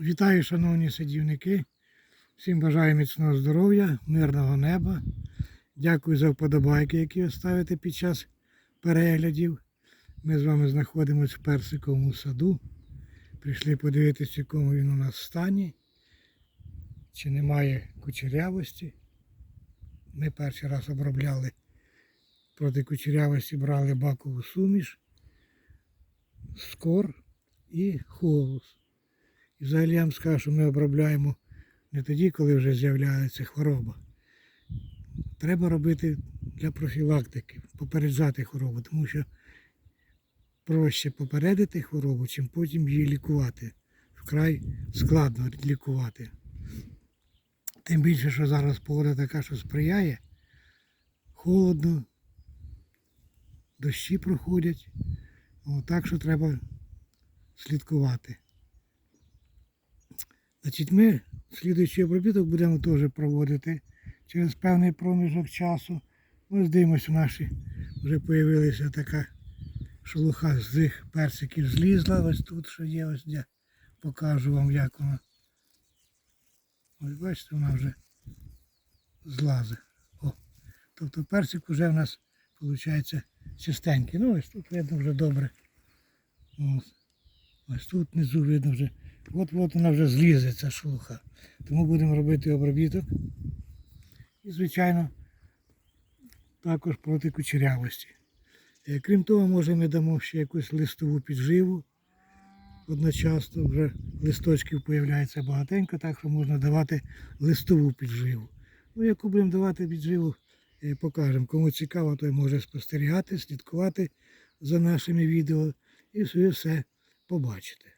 Вітаю, шановні садівники. Всім бажаю міцного здоров'я, мирного неба. Дякую за вподобайки, які ви ставите під час переглядів. Ми з вами знаходимося в персиковому саду. Прийшли подивитися, в якому він у нас стані, чи немає кучерявості. Ми перший раз обробляли проти кучерявості, брали бакову суміш, скор і холус. І взагалі я вам скажу, що ми обробляємо не тоді, коли вже з'являється хвороба. Треба робити для профілактики, попереджати хворобу, тому що проще попередити хворобу, чим потім її лікувати. Вкрай складно лікувати. Тим більше, що зараз погода така, що сприяє, холодно, дощі проходять. Так що треба слідкувати. Значить, ми слідуючий обробіток будемо теж проводити через певний проміжок часу. Ось дивимося, наші вже з'явилася така шелуха з цих персиків злізла. Ось тут що є, ось я покажу вам, як вона. Ось бачите, вона вже злазить. О. Тобто персик вже в нас виходить чистенький. Ну ось тут видно вже добре. Ось, ось тут внизу видно вже. От-от вона вже злізе, ця шелуха. Тому будемо робити обробіток. І, звичайно, також проти кучерявості. Е, Крім того, може ми дамо ще якусь листову підживу. Одночасно вже листочків з'являється багатенько, так що можна давати листову підживу. Ну, яку будемо давати підживу, е, покажемо. Кому цікаво, той може спостерігати, слідкувати за нашими відео і все, побачите.